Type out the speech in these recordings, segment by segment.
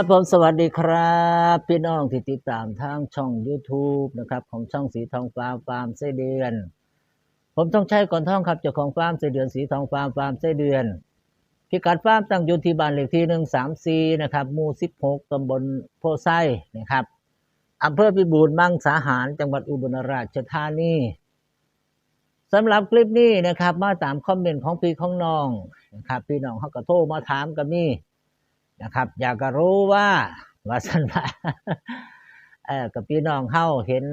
และผมสวัสดีครับ พี่น้องที่ติดตามทางช่อง YouTube นะครับของช่องสีทองฟาร์มฟาร์มไส้เดือน ผมต้องใช้ก่อนท่องครับเจ้าของฟาร์มไส้เดือนสีทองฟาร์มฟาร์มไส้เดือน พิกัดฟาร์มตั้งอยู่ที่บ้านเลขที่หนึ่งสามสี่นะครับหมู่สิบหกตำบลโพไซนะครับอำเภอพิบูลมังสาหารจังหวัดอุบลราชธานีสำหรับคลิปนี้นะครับ มาตามคอมเมนต์ของพี่ของน้องนะครับพี่น้องเขาก็โทรมาถามกันนี่ นะครับ อยากจะรู้ว่าว่าสันว่าเออกับพี่น้องเฮาเห็น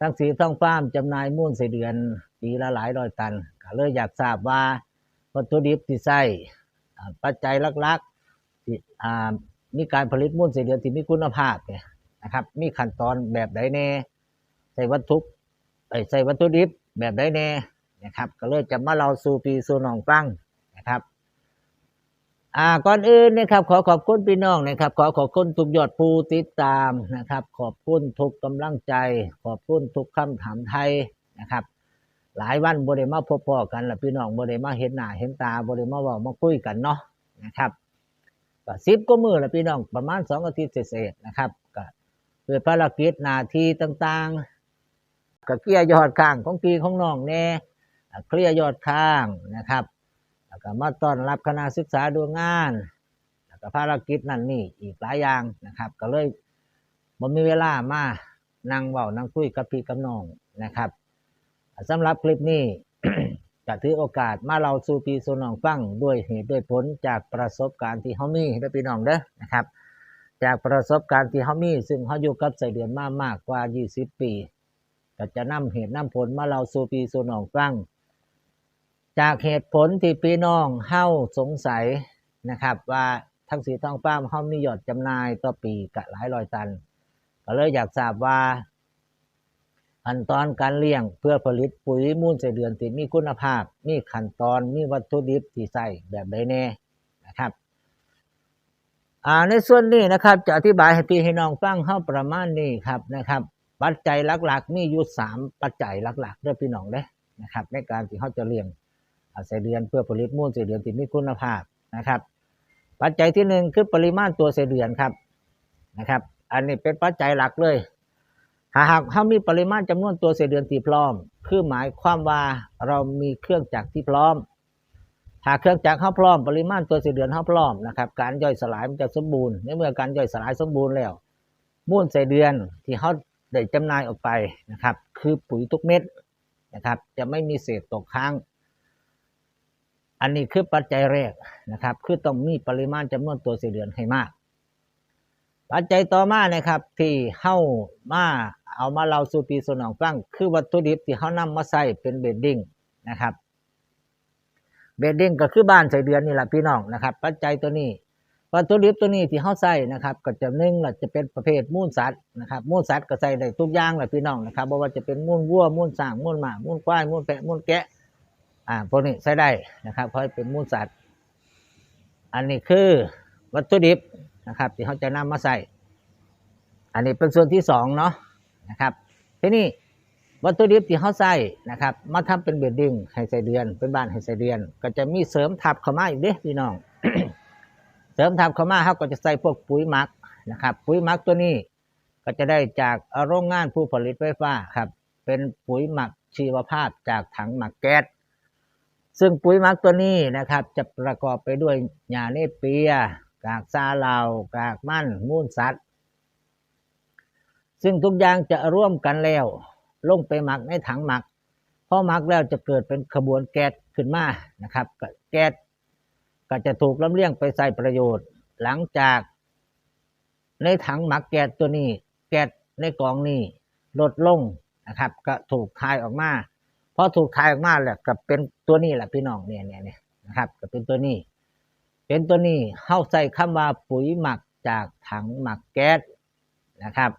ทั้งสีท้องฟ้ามจำหน่ายมูลไส้เดือนปีละหลายร้อยตันก็เลยอยากทราบว่าวัตถุดิบที่ใช้อ่ปัจจัยหลักๆที่อ่ามีการผลิตมูลไส้เดือนที่มีคุณภาพเนี่ยนะครับ มีขั้นตอนแบบใดแน่ใส่วัตถุเอ้ยใส่วัตถุดิบแบบใดแน่นะครับ ก็เลยจะมาเล่าสู่ปีสู่น้องฟัง อ่าก่อนอื่นนะครับขอขอบคุณพี่น้องนะครับขอขอบคุณทุกยอดผู้ติดตามนะครับ ขอบคุณทุกกำลังใจ ขอบคุณทุกคำถามไทยนะครับ หลายวันบ่ได้มาพบพอกันละพี่น้องบ่ได้มาเห็นหน้าเห็นตาบ่ได้มาเว้ามาคุยกันเนาะนะครับก็สิบก็มือละพี่น้องประมาณสองอาทิตย์เศษนะครับก็ด้วยภารกิจหน้าที่ต่างๆก็เคลียยอดข้างของพี่ของน้องแน่อ่าเคลียยอดข้างนะครับ แล้วก็มาต้อนรับคณะศึกษาดูงาน แล้วก็ภารกิจนั่นนี่อีกหลายอย่างนะครับ ก็เลยบ่มีเวลามานั่งเว้านั่งคุยกับพี่กับน้องนะครับสำหรับคลิปนี้จะถือโอกาสมาเล่าสู่พี่สู่น้องฟังด้วยเหตุด้วยผลจากประสบการณ์ที่เฮามีเด้พี่น้องเด้อนะครับ จากประสบการณ์ที่เฮามีซึ่งเฮาอยู่กับไส้เดือนมากมากกว่า 20 ปีก็จะนำเหตุนำผลมาเล่าสู่พี่สู่น้องฟัง จากเหตุผลที่พี่น้องเฮาสงสัยนะครับ ว่าทั้งสีทองฟ้ามเฮามียอดจำหน่ายต่อปีกะหลายร้อยตัน ก็เลยอยากทราบว่าขั้นตอนการเลี้ยงเพื่อผลิตปุ๋ยมูลไสเดือนที่มีคุณภาพ มีขั้นตอนมีวัตถุดิบที่ใส่แบบใดแน่นะครับอ่าในส่วนนี้นะครับ จะอธิบายให้พี่ให้น้องฟังเฮาประมาณนี้ครับนะครับ ปัจจัยหลักๆ มีอยู่สามปัจจัยหลักๆเด้อพี่น้องเด้นะครับ ในการที่เฮาจะเลี้ยง อาศัยเดือนเพื่อผลิตมูลไส้เดือนที่มีคุณภาพนะครับ ปัจจัยที่หนึ่งคือปริมาณตัวไส้เดือนครับนะครับ อันนี้เป็นปัจจัยหลักเลย หากเขามีปริมาณจำนวนตัวไส้เดือนที่พร้อม คือหมายความว่าเรามีเครื่องจักรที่พร้อมหากเครื่องจักรเขาพร้อม ปริมาณตัวไส้เดือนเขาพร้อมนะครับการย่อยสลายมันจะสมบูรณ์ในเมื่อการย่อยสลายสมบูรณ์แล้วมูลไส้เดือนที่เขาได้จำหน่ายออกไปนะครับ คือปุ๋ยทุกเม็ดนะครับ จะไม่มีเศษตกค้าง อันนี้คือปัจจัยแรกนะครับ คือต้องมีปริมาณจำนวนตัวส้เดือนให้มาก ปัจจัยต่อมานะครับ ที่เฮ้ามาเอามาเราสู่ปีสนองฟังคือวัตถุดิบที่เขานำมาใส่เป็นเบดดิ้งนะครับเบดดิ้งก็คือบ้านไส้เดือนนี่แหละพี่น้องนะครับ ปัจจัยตัวนี้วัตถุดิบตัวนี้ที่เขาใส่นะครับ ก็จะนึ่งแหละจะเป็นประเภทมูลสัตว์นะครับมูลสัตว์ก็ใส่ได้ทุกอย่างแหละพี่น้องนะครับไม่ว่าจะเป็นมูลวัวมูลสางมูลหมามูลควายมูลแพะมูลแกะ อ่าพวกนี้ใช้ได้นะครับ เพราะเป็นมูลสัตว์ อันนี้คือวัตถุดิบนะครับ ที่เขาจะนำมาใส่อันนี้เป็นส่วนที่สองเนาะนะครับทีนี้วัตถุดิบที่เขาใส่นะครับ มาทำเป็นเบดดิ้งให้ใส่เดือน เป็นบ้านให้ใส่เดือน ก็จะมีเสริมทับเข้ามาอีกเด้พี่น้อง เสริมทับเข้ามาเขาก็จะใส่พวกปุ๋ยหมักนะครับ ปุ๋ยหมักตัวนี้ก็จะได้จากโรงงานผู้ผลิตไฟฟ้าครับ เป็นปุ๋ยหมักชีวภาพจากถังหมักแก๊ส ซึ่งปุ๋ยหมักตัวนี้นะครับ จะประกอบไปด้วยหญ้าเนเปีย กากซาเหลากากมันมูลสัตว์ ซึ่งทุกอย่างจะร่วมกันแล้ว ลงไปหมักในถังหมักพอหมักแล้วจะเกิดเป็นขบวนแก๊สขึ้นมานะครับ แก๊สก็จะถูกลำเลียงไปใส่ประโยชน์ หลังจากในถังหมักแก๊สตัวนี้ แก๊สในกล่องนี้ลดลงนะครับ ก็ถูกทายออกมา อถูกทายออกมาแล้วก็เป็นตัวนี้แหละพี่น้องเนี่ยเนี่ยเนี่ยนะครับก็เป็นตัวนี้ เป็นตัวนี้เข้าใส่คำว่าปุ๋ยหมักจากถังหมักแก๊สนะครับ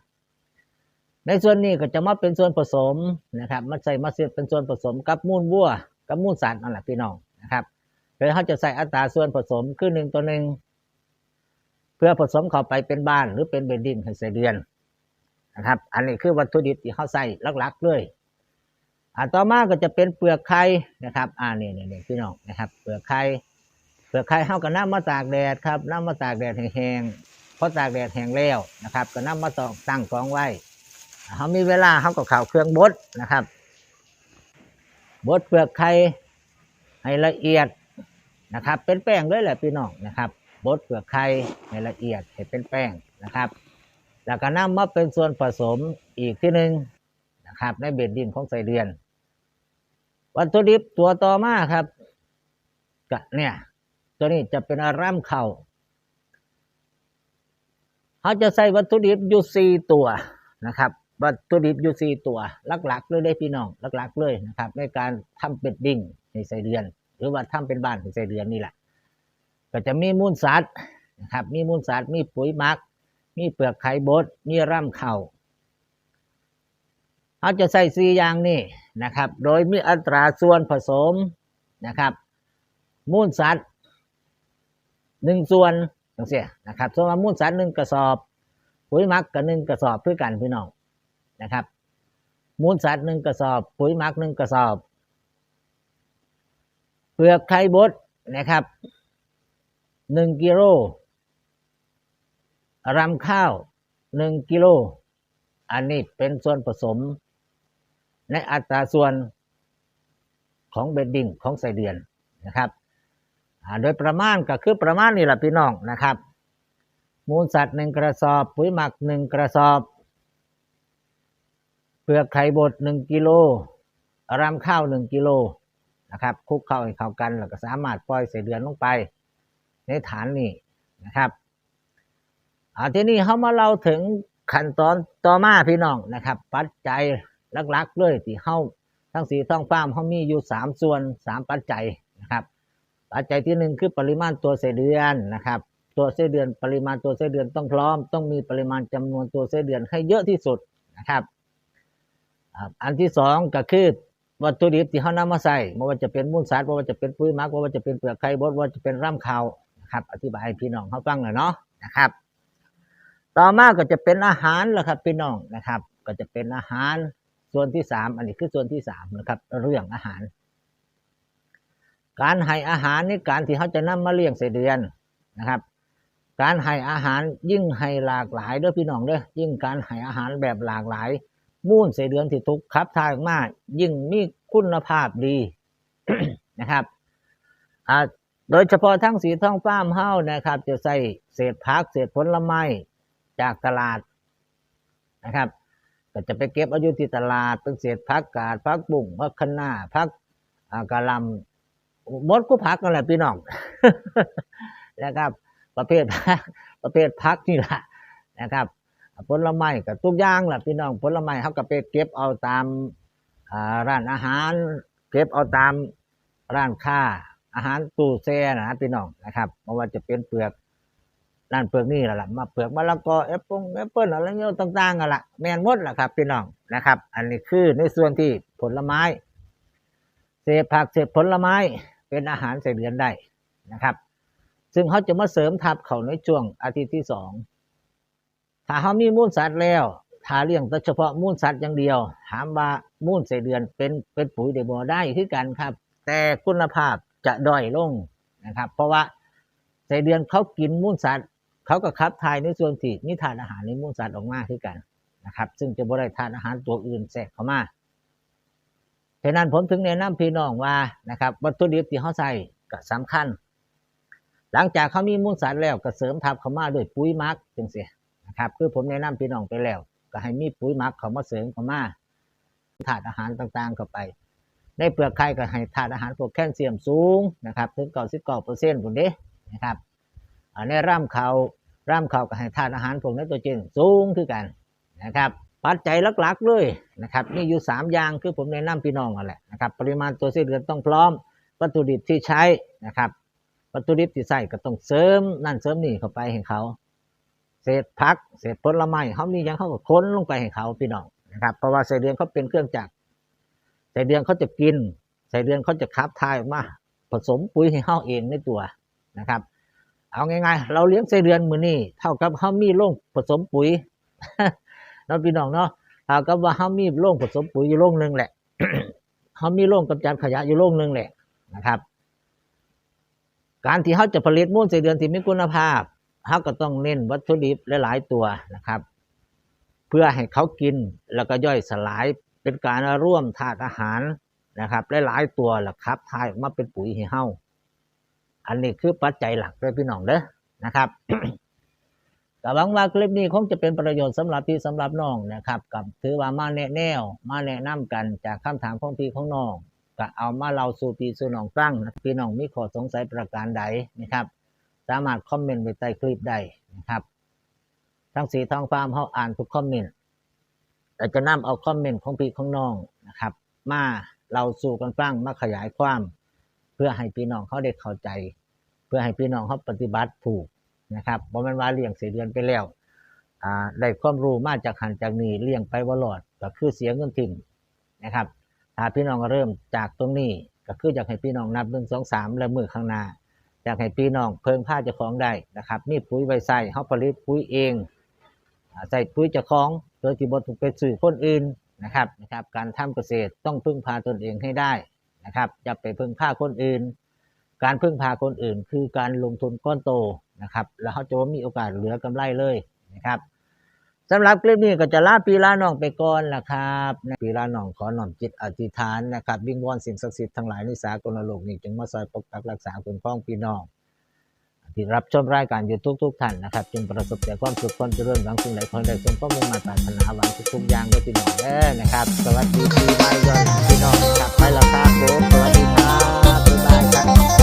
ในส่วนนี้ก็จะมาเป็นส่วนผสมนะครับมาใส่มาเสียเป็นส่วนผสมกับมูลวัวกับมูลสัตว์นั่นแหละพี่น้องนะครับโดยเขาจะใส่อัตราส่วนผสมคือหนึ่งตัวหนึ่งเพื่อผสมเข้าไปเป็นบ้านหรือเป็นเบดดิ้งให้ใส่เดือนนะครับ อันนี้คือวัตถุดิบที่เขาใส่หลักๆเลย อ่าต่อมาก็จะเป็นเปลือกไข่นะครับ อ่านี่นี่นี่พี่น้องนะครับ เปลือกไข่เปลือกไข่เฮาก็น้ำมาตากแดดครับน้ำมาตากแดดแห้งๆพอตากแดดแห้งแล้วนะครับ ก็น้ำมาตอกตั้งกองไว้เขามีเวลาเขาก็ข่าวเครื่องบดนะครับบดเปลือกไข่ให้ละเอียดนะครับ เป็นแป้งเลยแหละพี่น้องนะครับบดเปลือกไข่ให้ละเอียดให้เป็นแป้งนะครับ แล้วก็นำมาเป็นส่วนผสมอีกที่หนึ่งนะครับ ในเบ็ดดินของไส้เดือน วัตถุดิบตัวต่อมาครับก็เนี่ย ตัวนี้จะเป็นอาร่ำเข่าเขาจะใส่วัตถุดิบอยู่สี่ตัวนะครับ วัตถุดิบอยู่สี่ตัวหลักๆเลยได้พี่น้องหลักๆเลยนะครับ ในการทำเป็ดดิ้งในไส้เดือน หรือว่าทำเป็นบ้านในไส้เดือนนี่แหละก็จะมีมูลสัตว์นะครับ มีมูลสัตว์มีปุ๋ยหมัก มีเปลือกไข่บดมีร่ำเข่า เขาจะใส่สี่อย่างนี่นะครับ โดยมีอัตราส่วนผสมนะครับมูลสัตว์หนึ่งส่วนจังเสียนะครับส่วนมูลสัตว์หนึ่งกระสอบปุ๋ยหมักกับหนึ่งกระสอบเพื่อกันพี่น้องนะครับ มูลสัตว์หนึ่งกระสอบ ปุ๋ยหมักหนึ่งกระสอบเปลือกไข่บดนะครับหนึ่งกิโลรำข้าวหนึ่งกิโล อันนี้เป็นส่วนผสม ในอัตราส่วนของเบดดิ้งของไส้เดือนนะครับโดยประมาณก็คือประมาณนี้แหละพี่น้องนะครับ มูลสัตว์หนึ่งกระสอบ ปุ๋ยหมักหนึ่งกระสอบ เปลือกไข่บดหนึ่งกิโลรำข้าวหนึ่งกิโลนะครับคลุกเข้าให้เข้ากันแล้วก็สามารถปล่อยไสเดือนลงไป ในฐานนี้นะครับอาทีนี้เขามาเล่าถึงขั้นตอนต่อมาพี่น้องนะครับ ปัจจัย หลักๆเลยที่เขาทั้งสีท้องฟ้ามเขามีอยู่สามส่วนสามปัจจัยนะครับปัจจัยที่หนึ่งคือปริมาณตัวไส้เดือนนะครับ ตัวไส้เดือนปริมาณตัวไส้เดือนต้องพร้อม ต้องมีปริมาณจำนวนตัวไส้เดือนให้เยอะที่สุดนะครับอันที่สองก็คือวัตถุดิบที่เขานำมาใส่ไม่ว่าจะเป็นมูลสัตว์ไม่ว่าจะเป็นปุ๋ยหมักไม่ว่าจะเป็นเปลือกไข่บดไม่ว่าจะเป็นร่ำข้าวนะครับอธิบายให้พี่น้องเขาฟังหน่อยเนาะนะครับ ต่อมาก็จะเป็นอาหารแหละครับพี่น้องนะครับ ก็จะเป็นอาหาร ส่วนที่สามอันนี้คือส่วนที่สามนะครับ เรื่องอาหาร การให้อาหารนี่การที่เขาจะนำมาเลี้ยงไส้เดือนนะครับ การให้อาหารยิ่งให้หลากหลายเด้อพี่น้องเด้อยิ่งการให้อาหารแบบหลากหลายมูลไส้เดือนที่ทุกขับถ่ายออกยิ่งมีคุณภาพดีนะครับโดยเฉพาะทั้งสีท้องฟ้ามเฮ้านะครับ จะใส่เศษผักเศษผลไม้จากตลาดนะครับ ก็จะไปเก็บอายุที่ตลาดเป็นเศษผักกาดผักบุ้งผักคะน้าผักอากะลำหมดก็ผักนั่นแหละพี่น้องนะครับ ประเภทผักประเภทผักนี่แหละนะครับผลไม้กับทุกอย่างแหละพี่น้องผลไม้เขาก็ไปเก็บเอาตามร้านอาหาร เก็บเอาตามร้านค้าอาหารตู้แช่นะพี่น้องนะครับไม่ว่าจะเป็นเปลือก ร้านเปลือกนี่แหละล่ะมาเปลือกมะละกอแอปเปิ้ลแอปเปิ้ลอะไรเงี้ยต่างๆกันละแมนมดแหละครับพี่น้องนะครับ อันนี้คือในส่วนที่ผลไม้ เศษผักเศษผลไม้เป็นอาหารใส่เดือนได้นะครับ ซึ่งเขาจะมาเสริมทับเขาในช่วงอาทิตย์ที่สองถ้าเขามีมูลสัตว์แล้วถ้าเลี้ยงแต่เฉพาะมูลสัตว์อย่างเดียว ถามว่ามูลใส่เดือนเป็นเป็นปุ๋ยเดบอได้คือกันครับ แต่คุณภาพจะด้อยลงนะครับ เพราะว่าใส่เดือนเขากินมูลสัตว์ เขาก็ขับถ่ายในส่วนที่มีทานอาหารในมูลสัตว์ออกมาคือกันนะครับ ซึ่งจะบ่ได้ทานอาหารตัวอื่นแทรกเข้ามาฉะนั้นผมถึงแนะนำพี่น้องว่านะครับวัตถุดิบที่เขาใส่ก็สำคัญ หลังจากเขามีมูลสัตว์แล้วก็เสริมทับเข้ามาด้วยปุ๋ยมักจังเสียนะครับคือผมแนะนำพี่น้องไปแล้ว ก็ให้มีปุ๋ยมักเข้ามาเสริมเข้ามาถาดอาหารต่างๆเข้าไป ในเปลือกไข่ก็ให้ถาดอาหารพวกแคลเซียมสูงนะครับถึงเก้าสิบเก้าเปอร์เซ็นต์ผมเด้นะครับ ในร่ำเขาร่ำเขาก็ให้ถาดอาหารพวกไนตรเจนสูงคือกันนะครับ ปัจจัยหลักๆเลยนะครับมีอยู่สามอย่างคือผมแนะนำพี่น้องนั่นแหละนะครับปริมาณตัวไส้เดือนต้องพร้อม วัตถุดิบที่ใช้นะครับ วัตถุดิบที่ใส่ก็ต้องเสริมนั่นเสริมนี่เข้าไปให้เขาเศษผักเศษผลไม้เขามียังเขาก็ค้นลงไปให้เขาพี่น้องนะครับเพราะว่าไส้เดือนเขาเป็นเครื่องจักรไส้เดือนเขาจะกินไส้เดือนเขาจะขับถ่ายออกมาผสมปุ๋ยให้เขาเองในตัวนะครับ เอาง่ายๆ เราเลี้ยงไส้เดือนมือนี่เท่ากับเขามีโรงผสมปุ๋ยเนาะพี่น้องเนาะเท่ากับว่าเขามีโรงผสมปุ๋ยอยู่โรงหนึ่งแหละเขามีโรงกำจัดขยะอยู่โรงหนึ่งแหละนะครับ การที่เขาจะผลิตมูลไส้เดือนที่มีคุณภาพเราก็ต้องเน้นวัตถุดิบหลายๆตัวนะครับ เพื่อให้เขากินแล้วก็ย่อยสลายเป็นการร่วมธาตุอาหารนะครับหลายๆตัวแหละครับทายออกมาเป็นปุ๋ยให้เฮา อันนี้คือปัจจัยหลักเลยพี่น้องเด้อนะครับก็หวังว่าคลิปนี้คงจะเป็นประโยชน์สำหรับพี่สำหรับน้องนะครับ กับถือว่ามาแนะแนวมาแนะนำกันจากคำถามของพี่ของน้องก็เอามาเล่าสู่พี่สู่น้องฟังนะพี่น้องมีข้อสงสัยประการใดนะครับ สามารถคอมเมนต์ไว้ใต้คลิปได้นะครับทั้งสีทองฟาร์มเขาอ่านทุกคอมเมนต์แต่จะนำเอาคอมเมนต์ของพี่ของน้องนะครับ มาเราสู่กันฟังมาขยายความ เพื่อให้พี่น้องเขาได้เข้าใจ พื่อให้พี่น้องเขาปฏิบัติถูกนะครับบ่แม่นว่าเลี้ยงเสียเดือนไปแล้วได้ความรู้มาจากหันจากนี้เลี้ยงไปบ่รอดก็คือเสียเงินทิ้งนะครับถ้าพี่น้องเริ่มจากตรงนี้ก็คืออยากให้พี่น้องนับหนึ่งสองสามแล้วมือข้างหน้าอยากให้พี่น้องเพิ่มค่าเจ้าของได้นะครับมีปุ๋ยไว้ใส่เฮาผลิตปุ๋ยเองใส่ปุ๋ยเจ้าของโดยที่บ่ต้องไปซื้อคนอื่นนะครับนะครับ การทำเกษตรต้องพึ่งพาตนเองให้ได้นะครับอย่าไปพึ่งพาคนอื่น การพึ่งพาคนอื่น คือการลงทุนก้อนโตนะครับ แล้วเขาจะว่มีโอกาสเหลือกำไรเลยนะครับสำหรับคลิปนี้ก็จะลาปีลาน้องไปก่อนละครับปีลาน้องขอหน่อมจิตอธิษฐานนะครับวิงวอนสิ่งศักดิ์สิทธิ์ทั้งหลายในสากลโลกนี้จึงมาซอยปกปักรักษาคุ้มครองพี่น้องที่รับชมรายการอยู่ทุกๆท่านนะครับจึงประสบแต่ความสุขความเจริญหวังสิ่งใดขอให้ได้สมความมุ่งมั่นปรารถนาหวังทุกๆอย่างด้วยพี่น้องเด้อนะครับ สวัสดีปีใหม่ย้อนหลังพี่น้องครับไปแล้วครับผมสวัสดีครับบ๊ายบายครับ